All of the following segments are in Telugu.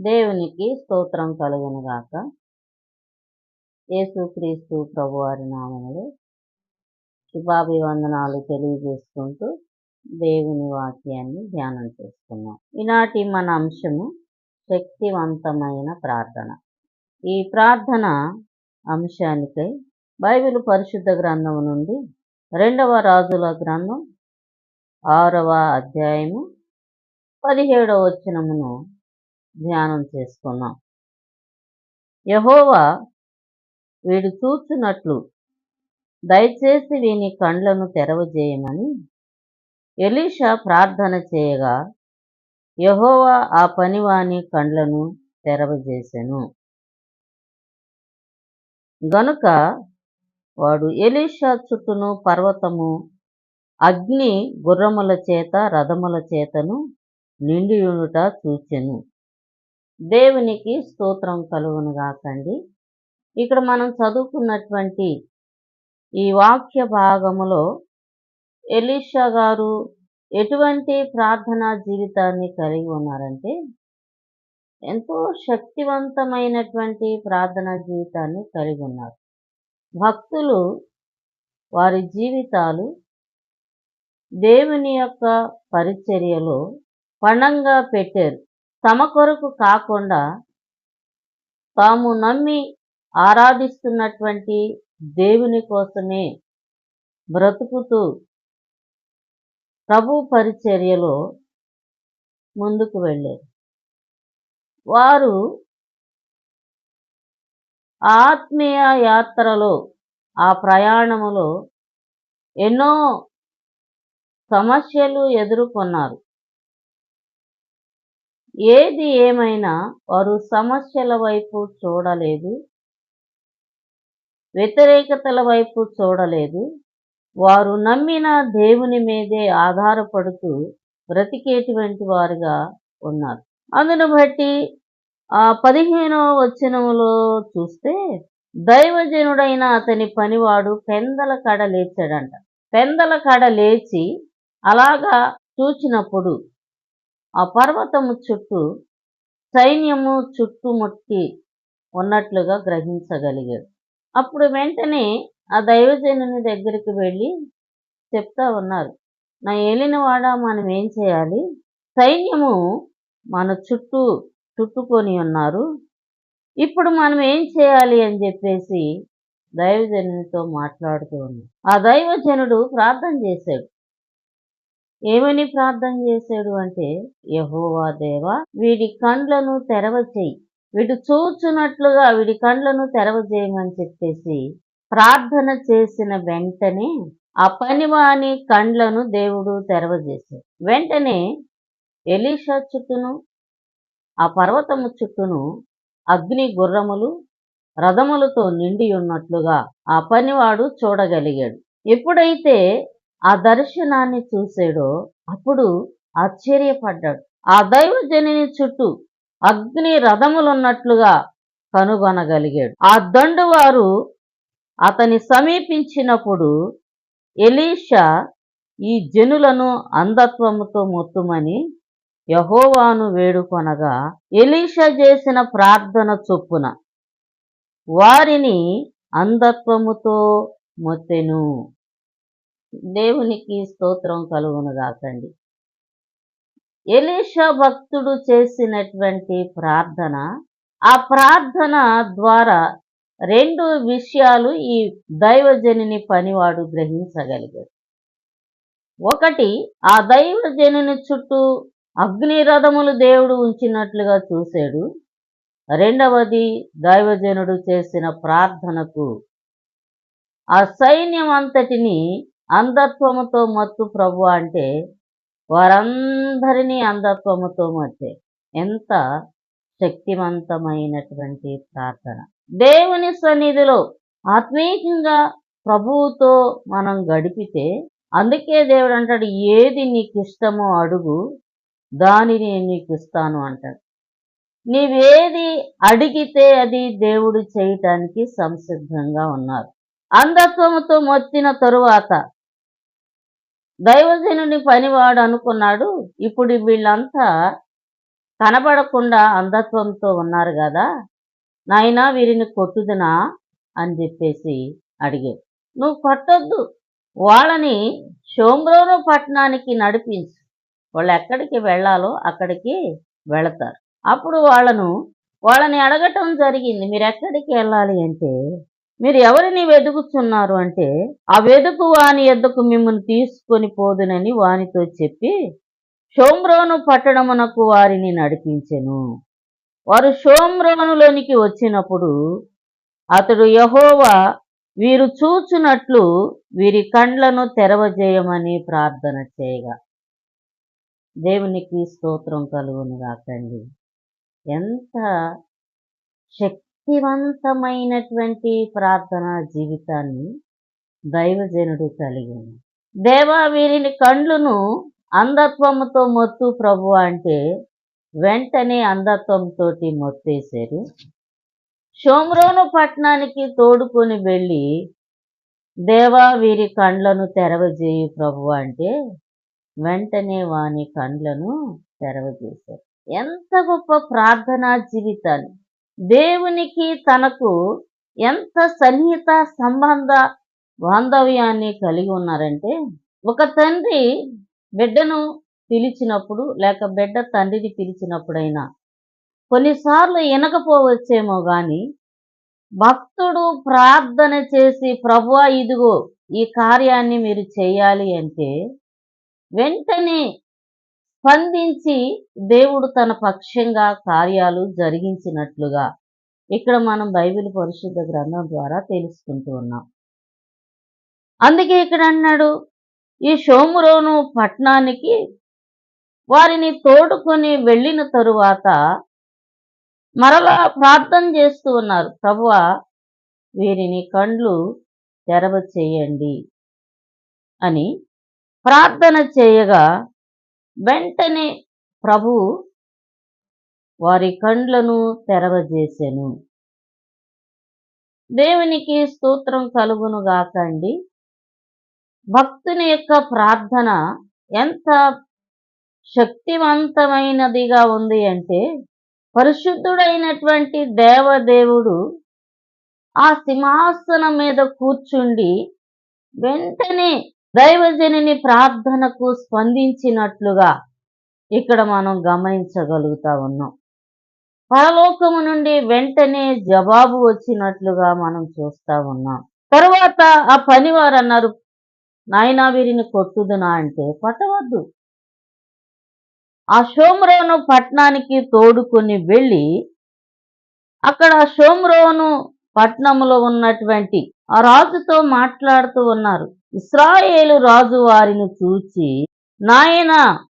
దేవునికి స్తోత్రం కలుగునుగాక యేసుక్రీస్తు ప్రభువారి నామములు శుభాభివందనాలు తెలియజేసుకుంటూ దేవుని వాక్యాన్ని ధ్యానం చేసుకున్నాం ఈనాటి మన అంశము శక్తివంతమైన ప్రార్థన. ఈ ప్రార్థన అంశానికై బైబిల్ పరిశుద్ధ గ్రంథం నుండి రెండవ రాజుల గ్రంథం ఆరవ అధ్యాయము పదిహేడవ వచనమును ధ్యానం చేసుకున్నాం. యహోవా వీడు చూచున్నట్లు దయచేసి వీని కండ్లను తెరవజేయమని ఎలీషా ప్రార్థన చేయగా యహోవా ఆ పనివాని కండ్లను తెరవజేసెను. గనుక వాడు ఎలీషా చుట్టూను పర్వతము అగ్ని గుర్రముల చేత రథముల చేతను నిండియునుట చూచెను. దేవునికి స్తోత్రం కలుగును కాకండి ఇక్కడ మనం చదువుకున్నటువంటి ఈ వాక్య భాగములో ఎలీషా గారు ఎటువంటి ప్రార్థనా జీవితాన్ని కలిగి ఉన్నారంటే ఎంతో శక్తివంతమైనటువంటి ప్రార్థనా జీవితాన్ని కలిగి ఉన్నారు. భక్తులు వారి జీవితాలు దేవుని యొక్క పరిచర్యలో పణంగా పెట్టారు. తమ కొరకు కాకుండా తాము నమ్మి ఆరాధిస్తున్నటువంటి దేవుని కోసమే బ్రతుకుతూ ప్రభు పరిచర్యలో ముందుకు వెళ్ళారు. వారు ఆత్మీయ యాత్రలో ఆ ప్రయాణములో ఎన్నో సమస్యలు ఎదుర్కొన్నారు. ఏది ఏమైనా వారు సమస్యల వైపు చూడలేదు వ్యతిరేకతల వైపు చూడలేదు వారు నమ్మిన దేవుని మీదే ఆధారపడుతూ బ్రతికేటువంటి వారుగా ఉన్నారు. అందును బట్టి ఆ పదిహేనవ వచనములో చూస్తే దైవజనుడైన అతని పనివాడు పెందల కడ లేచాడంట. పెందల కడ లేచి అలాగా చూచినప్పుడు ఆ పర్వతము చుట్టూ సైన్యము చుట్టుముట్టి ఉన్నట్లుగా గ్రహించగలిగాడు. అప్పుడు వెంటనే ఆ దైవజనుని దగ్గరికి వెళ్ళి చెప్తా ఉన్నారు నా ఏలినవాడా మనం ఏం చేయాలి? సైన్యము మన చుట్టూ చుట్టుకొని ఉన్నారు. ఇప్పుడు మనం ఏం చేయాలి? అని చెప్పేసి దైవజనునితో మాట్లాడుతూ ఉన్నాడు. ఆ దైవజనుడు ప్రార్థన చేశాడు. ఏమని ప్రార్థన చేశాడు అంటే యహోవా దేవ వీడి కండ్లను తెరవచేయి. వీడు చూచున్నట్లుగా వీడి కండ్లను తెరవజేయమని చెప్పేసి ప్రార్థన చేసిన వెంటనే ఆ పనివాని కండ్లను దేవుడు తెరవజేశాడు. వెంటనే ఎలీషా చుట్టూను ఆ పర్వతము చుట్టూను అగ్ని గుర్రములు రథములతో నిండి ఉన్నట్లుగా ఆ పనివాడు చూడగలిగాడు. ఎప్పుడైతే ఆ దర్శనాన్ని చూశాడో అప్పుడు ఆశ్చర్యపడ్డాడు. ఆ దైవజనిని చుట్టూ అగ్ని రథములున్నట్లుగా కనుగొనగలిగాడు. ఆ దండువారు అతని సమీపించినప్పుడు ఎలీషా ఈ జనులను అంధత్వముతో మొత్తుమని యహోవాను వేడుకొనగా ఎలీషా చేసిన ప్రార్థన చొప్పున వారిని అంధత్వముతో మొత్తెను. దేవునికి స్తోత్రం కలుగును కాకండి ఎలీషా భక్తుడు చేసినటువంటి ప్రార్థన ఆ ప్రార్థన ద్వారా రెండు విషయాలు ఈ దైవజనుని పనివాడు గ్రహించగలిగాడు. ఒకటి ఆ దైవజనుని చుట్టూ అగ్నిరథములు దేవుడు ఉంచినట్లుగా చూశాడు. రెండవది దైవజనుడు చేసిన ప్రార్థనకు ఆ సైన్యం అంతటిని అంధత్వముతో మత్తు ప్రభు అంటే వారందరినీ అంధత్వముతో మత్తే. ఎంత శక్తివంతమైనటువంటి ప్రార్థన. దేవుని సన్నిధిలో ఆత్మీయంగా ప్రభువుతో మనం గడిపితే అందుకే దేవుడు అంటాడు ఏది నీకు ఇష్టమో అడుగు దానిని నీకు ఇస్తాను అంటాడు. నీవేది అడిగితే అది దేవుడు చేయటానికి సంసిద్ధంగా ఉన్నారు. అంధత్వముతో మొత్తిన తరువాత దైవజనుని పనివాడు అనుకున్నాడు. ఇప్పుడు వీళ్ళంతా కనబడకుండా అంధత్వంతో ఉన్నారు కదా. నాయనా వీరిని కొట్టుదునా? అని చెప్పేసి అడిగాడు. నువ్వు కొట్టొద్దు. వాళ్ళని షోమ్రోను పట్టణానికి నడిపించు. వాళ్ళు ఎక్కడికి వెళ్ళాలో అక్కడికి వెళతారు. అప్పుడు వాళ్ళను వాళ్ళని అడగటం జరిగింది. మీరు ఎక్కడికి వెళ్ళాలి అంటే మీరు ఎవరిని వెదుకుతున్నారు అంటే ఆ వెదుకు వాని ఎద్దకు మిమ్మల్ని తీసుకొని పోదునని వానితో చెప్పి షోమ్రోను పట్టణమునకు వారిని నడిపించెను. వారు షోమ్రోనులోనికి వచ్చినప్పుడు అతడు యహోవా వీరు చూచునట్లు వీరి కండ్లను తెరవజేయమని ప్రార్థన చేయగా. దేవునికి స్తోత్రం కలుగును కాకండి ఎంత శక్తి శక్తివంతమైనటువంటి ప్రార్థన జీవితాన్ని దైవజనుడు కలిగి దేవా వీరిని కండ్లను అంధత్వముతో మొత్తు ప్రభు అంటే వెంటనే అంధత్వంతో మొత్తేశారు. షోమ్రోను పట్టణానికి తోడుకొని వెళ్ళి దేవా వీరి కండ్లను తెరవజేయు ప్రభు అంటే వెంటనే వాని కండ్లను తెరవజేశారు. ఎంత గొప్ప ప్రార్థనా జీవితాన్ని దేవునికి తనకు ఎంత సన్నిహిత సంబంధ బాంధవ్యాన్ని కలిగి ఉన్నారంటే ఒక తండ్రి బిడ్డను పిలిచినప్పుడు లేక బిడ్డ తండ్రిని పిలిచినప్పుడైనా కొన్నిసార్లు వినకపోవచ్చేమో కానీ భక్తుడు ప్రార్థన చేసి ప్రభువా ఇదిగో ఈ కార్యాన్ని మీరు చేయాలి అంటే వెంటనే స్పందించి దేవుడు తన పక్షంగా కార్యాలు జరిగించినట్లుగా ఇక్కడ మనం బైబిల్ పరిశుద్ధ గ్రంథం ద్వారా తెలుసుకుంటూ ఉన్నాం. అందుకే ఇక్కడ అన్నాడు ఈ షోమురోను పట్టణానికి వారిని తోడుకొని వెళ్ళిన తరువాత మరలా ప్రార్థన చేస్తూ ఉన్నారు ప్రభువా వీరిని కండ్లు తెరవ చేయండి అని ప్రార్థన చేయగా వెంటనే ప్రభు వారి కండ్లను తెరవజేశాను దేవునికి స్తోత్రం కలుగును గాకండి భక్తుని యొక్క ప్రార్థన ఎంత శక్తివంతమైనదిగా ఉంది అంటే పరిశుద్ధుడైనటువంటి దేవదేవుడు ఆ సింహాసనం మీద కూర్చుండి వెంటనే దైవజనుని ప్రార్థనకు స్పందించినట్లుగా ఇక్కడ మనం గమనించగలుగుతా ఉన్నాం. పరలోకము నుండి వెంటనే జవాబు వచ్చినట్లుగా మనం చూస్తా ఉన్నాం. తర్వాత ఆ పనివారు అన్నారు నాయనా వీరిని కొట్టుదునా? అంటే కొట్టవద్దు. ఆ షోమ్రోను పట్టణానికి తోడుకొని వెళ్ళి అక్కడ షోమ్రోను పట్నములో ఉన్నటువంటి ఆ రాజుతో మాట్లాడుతూ ఉన్నారు. ఇస్రాయేలు రాజు వారిని చూచి నాయన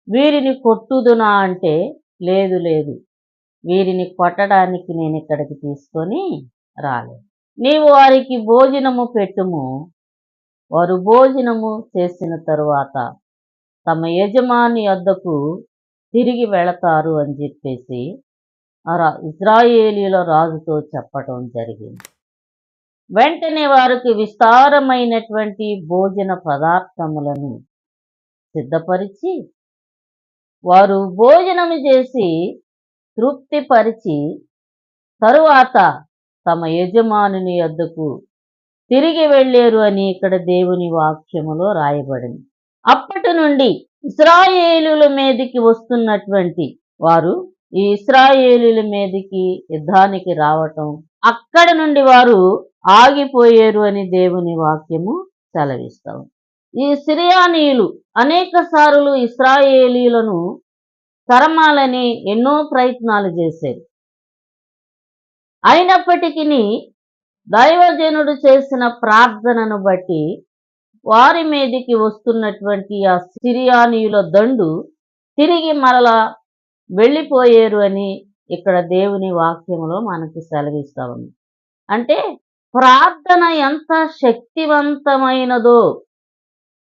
వీరిని కొట్టుదునా? అంటే లేదు లేదు. వీరిని కొట్టడానికి నేను ఇక్కడికి తీసుకొని రాలేదు. నీవు వారికి భోజనము పెట్టుము. వారు భోజనము చేసిన తరువాత తమ యజమాని వద్దకు తిరిగి వెళతారు అని చెప్పేసి ఆ రా ఇజ్రాయేలీల రాజుతో చెప్పటం జరిగింది. వెంటనే వారికి విస్తారమైనటువంటి భోజన పదార్థములను సిద్ధపరిచి వారు భోజనము చేసి తృప్తిపరిచి తరువాత తమ యజమానుని వద్దకు తిరిగి వెళ్ళారు అని ఇక్కడ దేవుని వాక్యములో రాయబడింది. అప్పటి నుండి ఇస్రాయేలుల మీదికి వస్తున్నటువంటి వారు ఈ ఇస్రాయేలుల మీదికి యుద్ధానికి రావటం అక్కడ నుండి వారు ఆగిపోయారు అని దేవుని వాక్యము సెలవిస్తాం ఈ సిరియానీయులు అనేక సార్లు ఇస్రాయేలీలను తరమాలని ఎన్నో ప్రయత్నాలు చేశారు. అయినప్పటికీ దైవజనుడు చేసిన ప్రార్థనను బట్టి వారి మీదికి వస్తున్నటువంటి ఆ సిరియానీయుల దండు తిరిగి మరలా వెళ్ళిపోయారు అని ఇక్కడ దేవుని వాక్యంలో మనకి సెలవిస్తా ఉంది. అంటే ప్రార్థన ఎంత శక్తివంతమైనదో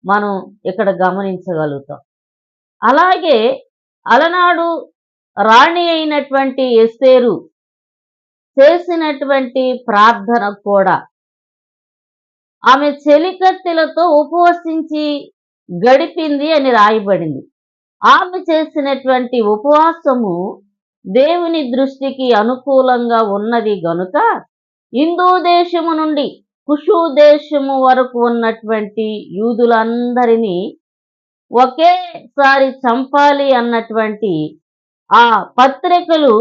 మనం ఇక్కడ గమనించగలుగుతాం. అలాగే అలనాడు రాణి అయినటువంటి ఎస్తేరు చేసినటువంటి ప్రార్థన కూడా ఆమె చెలికత్తెలతో ఉపవసించి గడిపింది అని రాయబడింది. ఆమె చేసినటువంటి ఉపవాసము దేవుని దృష్టికి అనుకూలంగా ఉన్నది గనుక హిందూ దేశము నుండి కుషు దేశము వరకు ఉన్నటువంటి యూదులందరినీ ఒకేసారి చంపాలి అన్నటువంటి ఆ పత్రికలు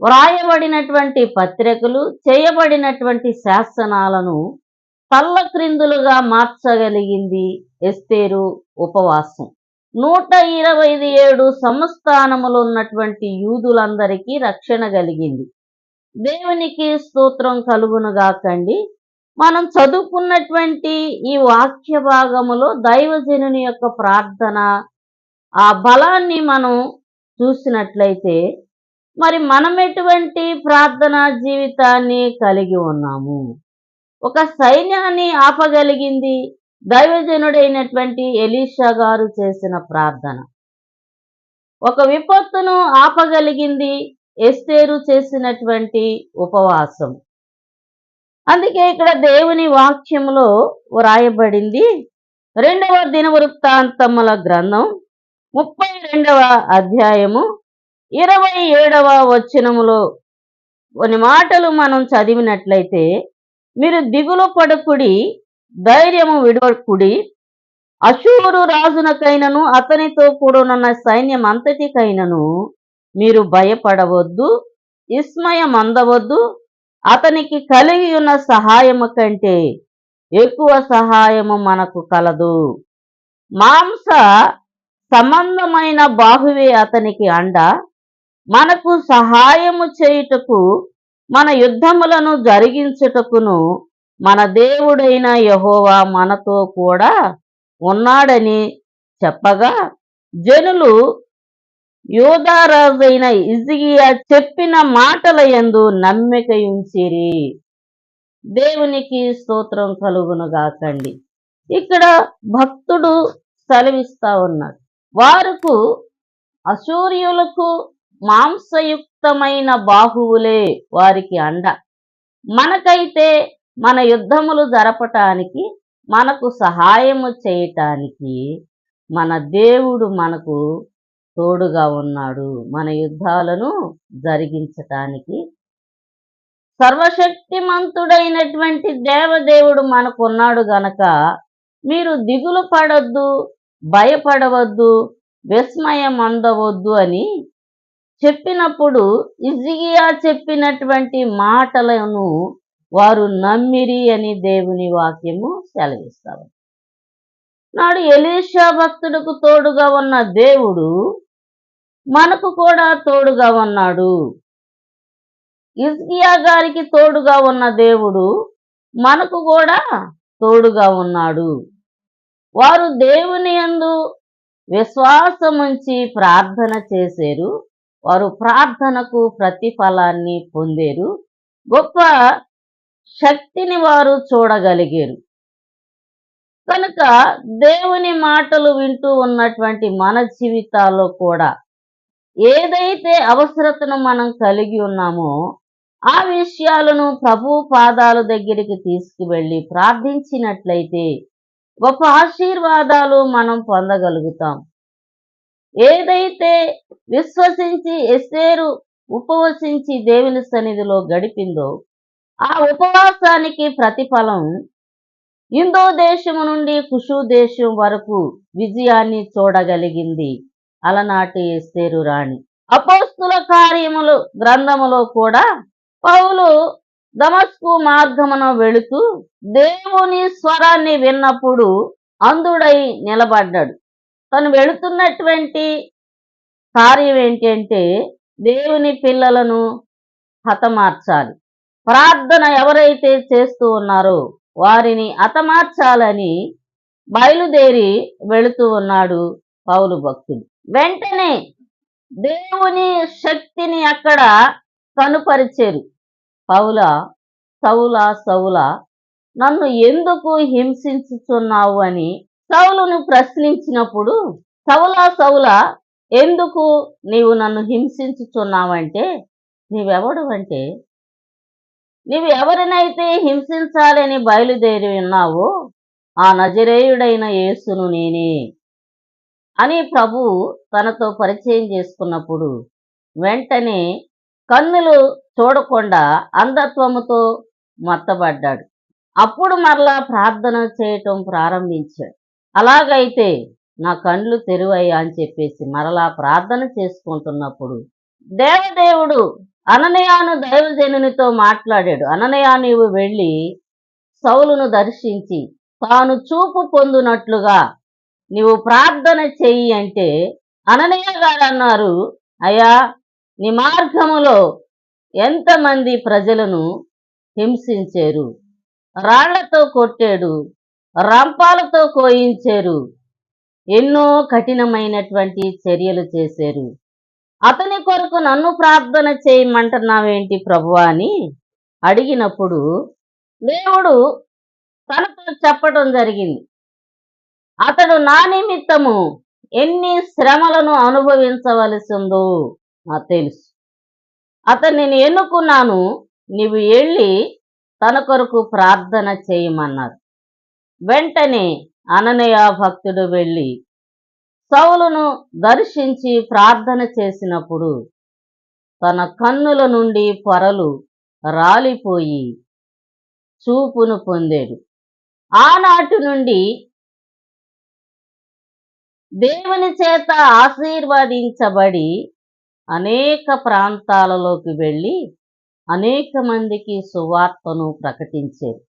వ్రాయబడినటువంటి పత్రికలు చేయబడినటువంటి శాసనాలను తల్లక్రిందులుగా మార్చగలిగింది ఎస్తేరు ఉపవాసం. నూట ఇరవై ఏడు సంస్థానములు ఉన్నటువంటి యూదులందరికీ రక్షణ కలిగింది. దేవునికి స్తోత్రం కలుగునుగాకండి. మనం చదువుకున్నటువంటి ఈ వాక్య భాగములో దైవజనుని యొక్క ప్రార్థన ఆ బలాన్ని మనం చూసినట్లయితే మరి మనం ఎటువంటి ప్రార్థనా జీవితాన్ని కలిగి ఉన్నాము? ఒక సైన్యాన్ని ఆపగలిగింది దైవజనుడైనటువంటి ఎలీషా గారు చేసిన ప్రార్థన. ఒక విపత్తును ఆపగలిగింది ఎస్తేరు చేసినటువంటి ఉపవాసం. అందుకే ఇక్కడ దేవుని వాక్యంలో వ్రాయబడింది రెండవ దినవృత్తాంతముల గ్రంథం ముప్పై రెండవ అధ్యాయము ఇరవై ఏడవ వచనములో కొన్ని మాటలు మనం చదివినట్లయితే మీరు దిగులు పడకుడి ధైర్యము విడవకుడి. అశూరు రాజునకైనను అతనితో కూడనున్న సైన్యం అంతటికైనను మీరు భయపడవద్దు విస్మయం అందవద్దు అతనికి కలిగి ఉన్న సహాయము కంటే ఎక్కువ సహాయము మనకు కలదు. మాంస సంబంధమైన బాహువే అతనికి అండ. మనకు సహాయము చేయుటకు మన యుద్ధములను జరిగించుటకును మన దేవుడైన యహోవా మనతో కూడా ఉన్నాడని చెప్పగా జనులు యోధారాజైన ఇజిగియా చెప్పిన మాటల యందు నమ్మిక ఉంచిరి. దేవునికి స్తోత్రం కలుగునుగాకండి ఇక్కడ భక్తుడు సెలవిస్తా ఉన్నాడు. వారుకు అసూర్యులకు మాంసయుక్తమైన బాహువులే వారికి అండ. మనకైతే మన యుద్ధములు జరపటానికి మనకు సహాయము చేయటానికి మన దేవుడు మనకు తోడుగా ఉన్నాడు. మన యుద్ధాలను జరిగించటానికి సర్వశక్తిమంతుడైనటువంటి దేవదేవుడు మనకున్నాడు గనక మీరు దిగులు పడొద్దు భయపడవద్దు విస్మయం అందవద్దు అని చెప్పినప్పుడు ఇజిగియా చెప్పినటువంటి మాటలను వారు నమ్మిరి అని దేవుని వాక్యము సెలవిస్తారు నాడు ఎలీషా భక్తుడికి తోడుగా ఉన్న దేవుడు మనకు కూడా తోడుగా ఉన్నాడు. ఇజ్కియా గారికి తోడుగా ఉన్న దేవుడు మనకు కూడా తోడుగా ఉన్నాడు. వారు దేవుని యందు విశ్వాసముంచి ప్రార్థన చేశారు వారు ప్రార్థనకు ప్రతిఫలాన్ని పొందారు. గొప్ప శక్తిని వారు చూడగలిగారు. కనుక దేవుని మాటలు వింటూ ఉన్నటువంటి మన జీవితాల్లో కూడా ఏదైతే అవసరతను మనం కలిగి ఉన్నామో ఆ విషయాలను ప్రభు పాదాల దగ్గరికి తీసుకువెళ్ళి ప్రార్థించినట్లయితే గొప్ప ఆశీర్వాదాలు మనం పొందగలుగుతాం. ఏదైతే విశ్వసించి ఎస్తేరు ఉపవసించి దేవుని సన్నిధిలో గడిపిందో ఆ ఉపవాసానికి ప్రతిఫలం హిందూ దేశము నుండి కుషు దేశం వరకు విజయాన్ని చూడగలిగింది అలనాటి ఎస్తేరు రాణి. అపోస్తుల కార్యములు గ్రంథములో కూడా పౌలు దమస్కు మార్గమున వెళుతూ దేవుని స్వరాన్ని విన్నప్పుడు అందుడై నిలబడ్డాడు. తను వెళుతున్నటువంటి కార్యం ఏంటంటే దేవుని పిల్లలను హతమార్చాలి. ప్రార్థన ఎవరైతే చేస్తూ ఉన్నారో వారిని హతమార్చాలని బయలుదేరి వెళుతూ ఉన్నాడు పౌలు భక్తుడు. వెంటనే దేవుని శక్తిని అక్కడ కనుపరిచారు. పౌల సౌల సౌల నన్ను ఎందుకు హింసించుచున్నావు అని సౌలును ప్రశ్నించినప్పుడు సౌల సౌల ఎందుకు నీవు నన్ను హింసించుచున్నావంటే నీవెవడు అంటే నీవు ఎవరినైతే హింసించాలని బయలుదేరి ఉన్నావో ఆ నజరేయుడైన యేసును నేనే అని ప్రభు తనతో పరిచయం చేసుకున్నప్పుడు వెంటనే కన్నులు చూడకుండా అంధత్వముతో మత్తబడ్డాడు. అప్పుడు మరలా ప్రార్థన చేయటం ప్రారంభించాడు. అలాగైతే నా కండ్లు తెరువయ్యా అని చెప్పేసి మరలా ప్రార్థన చేసుకుంటున్నప్పుడు దేవదేవుడు అననయాను దైవజనునితో మాట్లాడాడు. అననయా నీవు వెళ్ళి సౌలును దర్శించి తాను చూపు పొందునట్లుగా నీవు ప్రార్థన చెయ్యి అంటే అననయ్య గారు అన్నారు అయ్యా నీ మార్గములో ఎంతమంది ప్రజలను హింసించారు? రాళ్ళతో కొట్టాడు రంపాలతో కోయించారు ఎన్నో కఠినమైనటువంటి చర్యలు చేశారు. అతని కొరకు నన్ను ప్రార్థన చేయమంటున్నావేంటి ప్రభువా అని అడిగినప్పుడు దేవుడు తనతో చెప్పడం జరిగింది. అతడు నా నిమిత్తము ఎన్ని శ్రమలను అనుభవించవలసిందో నాకు తెలుసు. అతను నేను ఎన్నుకున్నాను నీవు వెళ్ళి తన కొరకు ప్రార్థన చేయమన్నారు. వెంటనే అననయ భక్తుడు వెళ్ళి సౌలును దర్శించి ప్రార్థన చేసినప్పుడు తన కన్నుల నుండి పొరలు రాలిపోయి చూపును పొందాడు. ఆనాటి నుండి దేవుని చేత ఆశీర్వదించబడి అనేక ప్రాంతాలలోకి వెళ్ళి అనేక మందికి సువార్తను ప్రకటించారు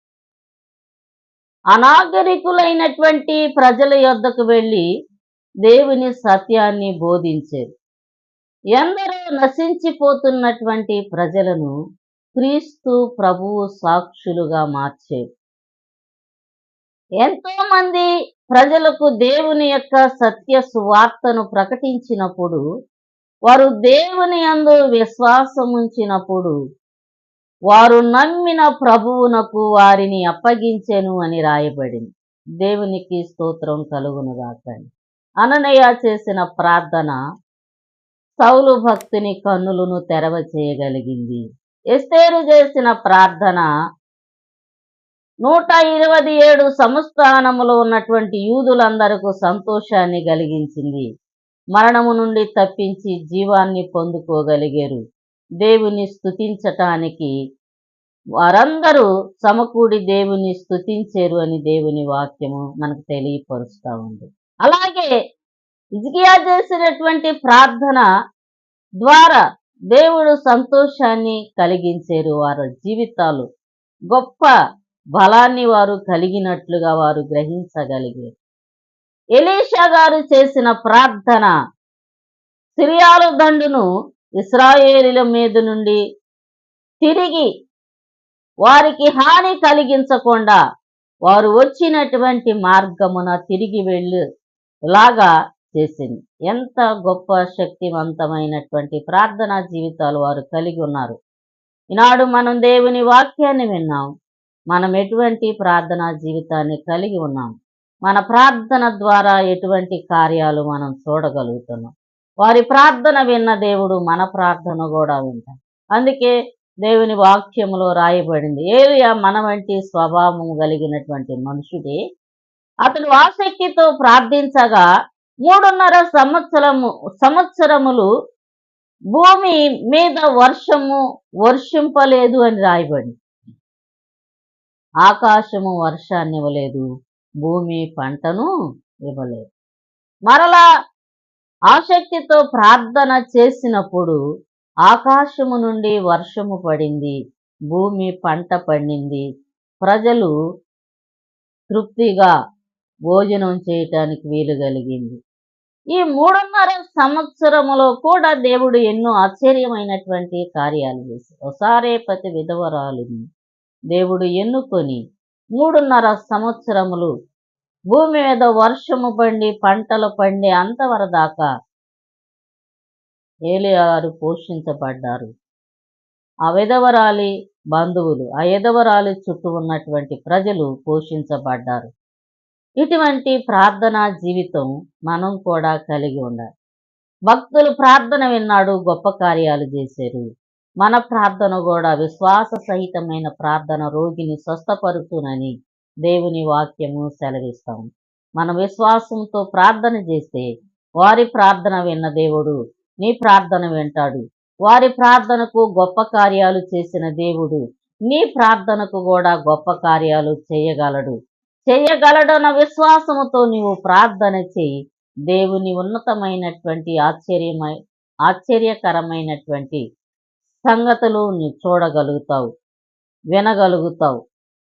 అనాగరికులైనటువంటి ప్రజల యొద్దకు వెళ్ళి దేవుని సత్యాన్ని బోధించారు ఎందరో నశించిపోతున్నటువంటి ప్రజలను క్రీస్తు ప్రభువు సాక్షులుగా మార్చారు ఎంతో మంది ప్రజలకు దేవుని యొక్క సత్య సువార్తను ప్రకటించినప్పుడు వారు దేవుని అందు విశ్వాసముంచినప్పుడు వారు నమ్మిన ప్రభువునకు వారిని అప్పగించెను అని రాయబడింది. దేవునికి స్తోత్రం కలుగునుగాకండి అననయ చేసిన ప్రార్థన సౌలు భక్తుని కన్నులను తెరవ చేయగలిగింది ఎస్తేరు చేసిన ప్రార్థన నూట ఇరవై ఏడు సంస్థానములో ఉన్నటువంటి యూదులందరకు సంతోషాన్ని కలిగించింది. మరణము నుండి తప్పించి జీవాన్ని పొందుకోగలిగారు. దేవుని స్థుతించటానికి వారందరూ సమకూడి దేవుని స్థుతించారు అని దేవుని వాక్యము మనకు తెలియపరుస్తూ ఉంది. అలాగే ఇజికియా చేసినటువంటి ప్రార్థన ద్వారా దేవుడు సంతోషాన్ని కలిగించారు వారి జీవితాలు. గొప్ప బలాన్ని వారు కలిగినట్లుగా వారు గ్రహించగలిగారు. ఎలీషా గారు చేసిన ప్రార్థన సిరియాలు దండును ఇస్రాయేలీల మీద నుండి తిరిగి వారికి హాని కలిగించకుండా వారు వచ్చినటువంటి మార్గమున తిరిగి వెళ్ళు లాగా చేసింది. ఎంత గొప్ప శక్తివంతమైనటువంటి ప్రార్థనా జీవితాలు వారు కలిగి ఉన్నారు. ఈనాడు మనం దేవుని వాక్యాన్ని విన్నాం. మనం ఎటువంటి ప్రార్థనా జీవితాన్ని కలిగి ఉన్నాం? మన ప్రార్థన ద్వారా ఎటువంటి కార్యాలు మనం చూడగలుగుతున్నాం? వారి ప్రార్థన విన్న దేవుడు మన ప్రార్థన కూడా వింటాం అందుకే దేవుని వాక్యములో రాయబడింది ఏలియా మన వంటి స్వభావం కలిగినటువంటి మనుషుడే అతడు ఆసక్తితో ప్రార్థించగా మూడున్నర సంవత్సరము సంవత్సరములు భూమి మీద వర్షము వర్షింపలేదు అని రాయబడి ఆకాశము వర్షాన్ని ఇవ్వలేదు భూమి పంటను ఇవ్వలేదు. మరలా ఆసక్తితో ప్రార్థన చేసినప్పుడు ఆకాశము నుండి వర్షము పడింది భూమి పంట పండింది ప్రజలు తృప్తిగా భోజనం చేయటానికి వీలు కలిగింది. ఈ మూడున్నర సంవత్సరములో కూడా దేవుడు ఎన్నో ఆశ్చర్యమైనటువంటి కార్యాలు చేశాడు. ఒకసారే ప్రతి విధవరాలుని దేవుడు ఎన్నుకొని మూడున్నర సంవత్సరములు భూమి మీద వర్షము పండి పంటలు పండి అంతవరదాకా ఏలియారు పోషించబడ్డారు. ఆ విధవరాలి బంధువులు ఆ విధవరాలి చుట్టూ ఉన్నటువంటి ప్రజలు పోషించబడ్డారు. ఇటువంటి ప్రార్థనా జీవితం మనం కూడా కలిగి ఉండాలి. భక్తులు ప్రార్థన విన్నాడు గొప్ప కార్యాలు చేశారు. మన ప్రార్థన కూడా విశ్వాస సహితమైన ప్రార్థన రోగిని స్వస్థపరుచునని దేవుని వాక్యము సెలవిస్తాం. మన విశ్వాసంతో ప్రార్థన చేస్తే వారి ప్రార్థన విన్న దేవుడు నీ ప్రార్థన వింటాడు. వారి ప్రార్థనకు గొప్ప కార్యాలు చేసిన దేవుడు నీ ప్రార్థనకు కూడా గొప్ప కార్యాలు చేయగలడు. చేయగలడన్న విశ్వాసముతో నీవు ప్రార్థన చేయి. దేవుని ఉన్నతమైనటువంటి ఆశ్చర్యమై ఆశ్చర్యకరమైనటువంటి సంగతులు నీవు చూడగలుగుతావు వినగలుగుతావు.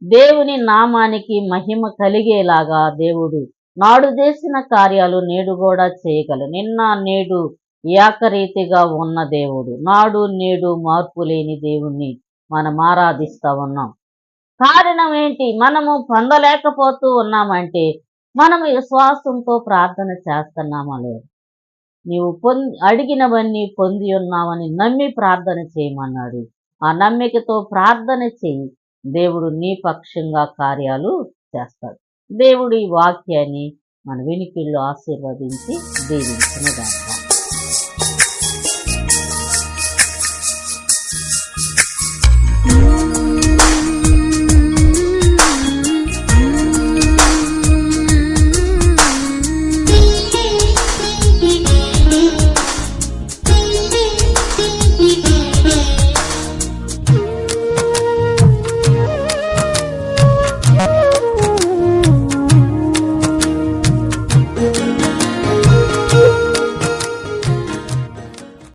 దేవుని నామానికి మహిమ కలిగేలాగా దేవుడు నాడు చేసిన కార్యాలు నేడు కూడా చేయగలరు నిన్న నేడు ఏకరీతిగా ఉన్న దేవుడు. నాడు నేడు మార్పు లేని దేవుణ్ణి మనం ఆరాధిస్తా ఉన్నాం. కారణం ఏంటి మనము పొందలేకపోతూ ఉన్నామంటే మనం విశ్వాసంతో ప్రార్థన చేస్తున్నామా లేదు? నీవు పొంది అడిగినవన్నీ పొంది ఉన్నావని నమ్మి ప్రార్థన చేయమన్నాడు. ఆ నమ్మికతో ప్రార్థన చేయి. దేవుడు నీ పక్షంగా కార్యాలు చేస్తాడు. దేవుడు ఈ వాక్యాన్ని మన వెనికిళ్ళు ఆశీర్వదించి దీవించిన